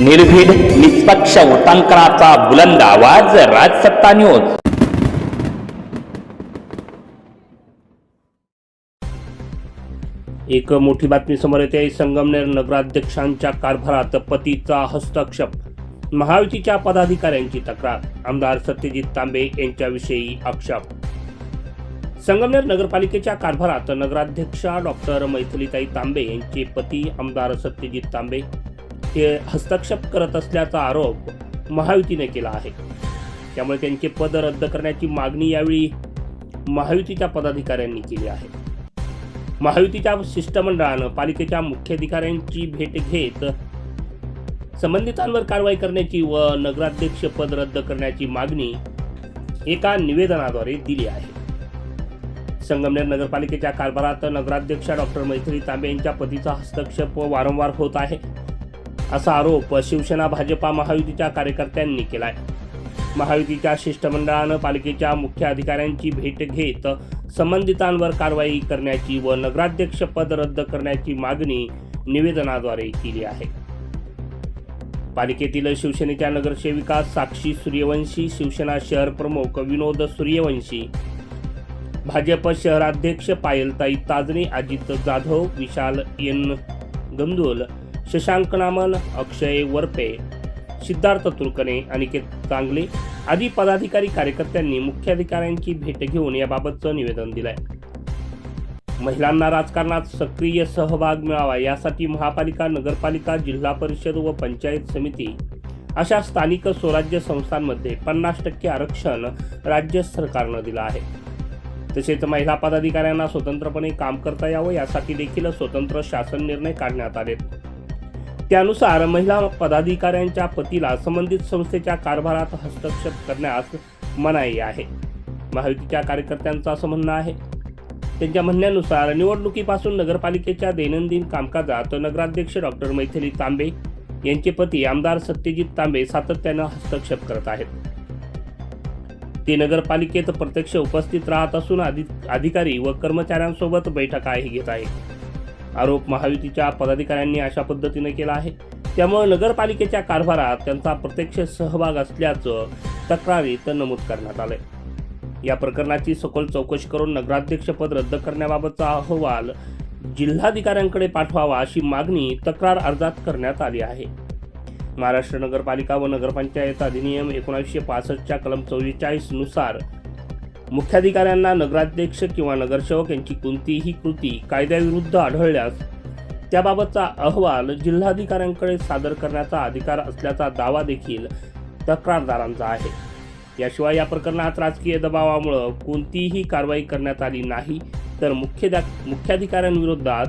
निर्भीड निष्पक्ष उटांकनाचा बुलंद आवाज राजसत्ता न्यूज एक मोठी बातमी समोर येते. संगमनेर नगराध्यक्षांच्या कारभारात पतीचा हस्तक्षेप. महायुतीच्या पदाधिकाऱ्यांची तक्रार. आमदार सत्यजित तांबे यांच्याविषयी आक्षेप. संगमनेर नगरपालिकेच्या कारभारात नगराध्यक्षा डॉक्टर मैथिलीताई तांबे यांचे पती आमदार सत्यजित तांबे हे हस्तक्षेप करत असल्याचा आरोप महायुतीने केला आहे. त्यामुळे त्यांचे पद रद्द करण्याची मागणी यावेळी महायुतीच्या पदाधिकाऱ्यांनी केली आहे. महायुतीच्या शिष्टमंडळानं पालिकेच्या मुख्याधिकाऱ्यांची भेट घेत संबंधितांवर कारवाई करण्याची व नगराध्यक्ष पद रद्द करण्याची मागणी एका निवेदनाद्वारे दिली आहे. संगमनेर नगरपालिकेच्या कारभारात नगराध्यक्षा डॉक्टर मैथिली तांबे यांच्या पतीचा हस्तक्षेप वारंवार होत आहे. असा आरोप शिवसेना भाजपा महायुतीच्या कार्यकर्त्यांनी केलाय. महायुतीच्या शिष्टमंडळानं पालिकेच्या मुख्य अधिकाऱ्यांची भेट घेत संबंधितांवर कारवाई करण्याची व नगराध्यक्ष पद रद्द करण्याची मागणी निवेदनाद्वारे केली आहे. पालिकेतील शिवसेनेच्या नगरसेविका साक्षी सूर्यवंशी शिवसेना शहर प्रमुख विनोद सूर्यवंशी भाजप शहराध्यक्ष पायलताई ताजणे अजित जाधव विशाल एन गंदुल शशांक नामन अक्षय वरपे सिद्धार्थ तुर्कणे अनिकेत चांगले आदी पदाधिकारी कार्यकर्त्यांनी मुख्याधिकाऱ्यांची भेट घेऊन याबाबतचं निवेदन दिलंय. महिलांना राजकारणात सक्रिय सहभाग मिळावा यासाठी महापालिका नगरपालिका जिल्हा परिषद व पंचायत समिती अशा स्थानिक स्वराज्य संस्थांमध्ये पन्नास टक्के आरक्षण राज्य सरकारनं दिलं आहे. तसेच महिला पदाधिकाऱ्यांना स्वतंत्रपणे काम करता यावं यासाठी देखील स्वतंत्र शासन निर्णय काढण्यात आलेत. त्यानुसार महिला पदाधिकाऱ्यांच्या पतीला संबंधित संस्थेच्या कारभारात हस्तक्षेप करण्यास मनाई आहे. महायुतीच्या कार्यकर्त्यांचं असं म्हणणं आहे. त्यांच्या म्हणण्यानुसार निवडणुकीपासून नगरपालिकेच्या दैनंदिन कामकाजात नगराध्यक्ष डॉक्टर मैथिली तांबे यांचे पती आमदार सत्यजित तांबे सातत्यानं हस्तक्षेप करत आहेत. ते नगरपालिकेत प्रत्यक्ष उपस्थित राहत असून अधिकारी व कर्मचाऱ्यांसोबत बैठकाही घेत आहेत आरोप महायुतीच्या पदाधिकाऱ्यांनी अशा पद्धतीने केला आहे. त्यामुळे नगरपालिकेच्या कारभारात त्यांचा प्रत्यक्ष सहभाग असल्याचं तक्रारीत नमूद करण्यात आलंय. या प्रकरणाची सखोल चौकशी करून नगराध्यक्षपद रद्द करण्याबाबतचा अहवाल जिल्हाधिकाऱ्यांकडे पाठवावा अशी मागणी तक्रार अर्जात करण्यात आली आहे. महाराष्ट्र नगरपालिका व नगरपंचायत अधिनियम एकोणीसशे पासष्टच्या कलम चव्वेचाळीसनुसार मुख्याधिकाऱ्यांना नगराध्यक्ष किंवा नगरसेवक यांची कोणतीही कृती कायद्याविरुद्ध आढळल्यास त्याबाबतचा अहवाल जिल्हाधिकाऱ्यांकडे सादर करण्याचा अधिकार असल्याचा दावा देखील तक्रारदारांचा आहे. याशिवाय या प्रकरणात राजकीय दबावामुळं कोणतीही कारवाई करण्यात आली नाही तर मुख्य मुख्याधिकाऱ्यांविरोधात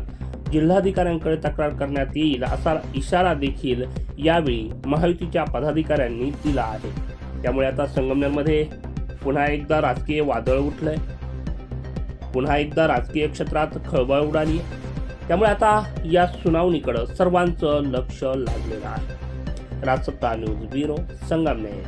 जिल्हाधिकाऱ्यांकडे तक्रार करण्यात येईल असा इशारा देखील यावेळी महायुतीच्या पदाधिकाऱ्यांनी दिला आहे. त्यामुळे आता संगमनेरमध्ये पुन्हा एकदा राजकीय वादळ उठलंय. पुन्हा एकदा राजकीय क्षेत्रात खळबळ उडाली त्यामुळे आता या सुनावणीकडं सर्वांचं लक्ष लागलेलं आहे. Rajsatta news bureau Sangamner.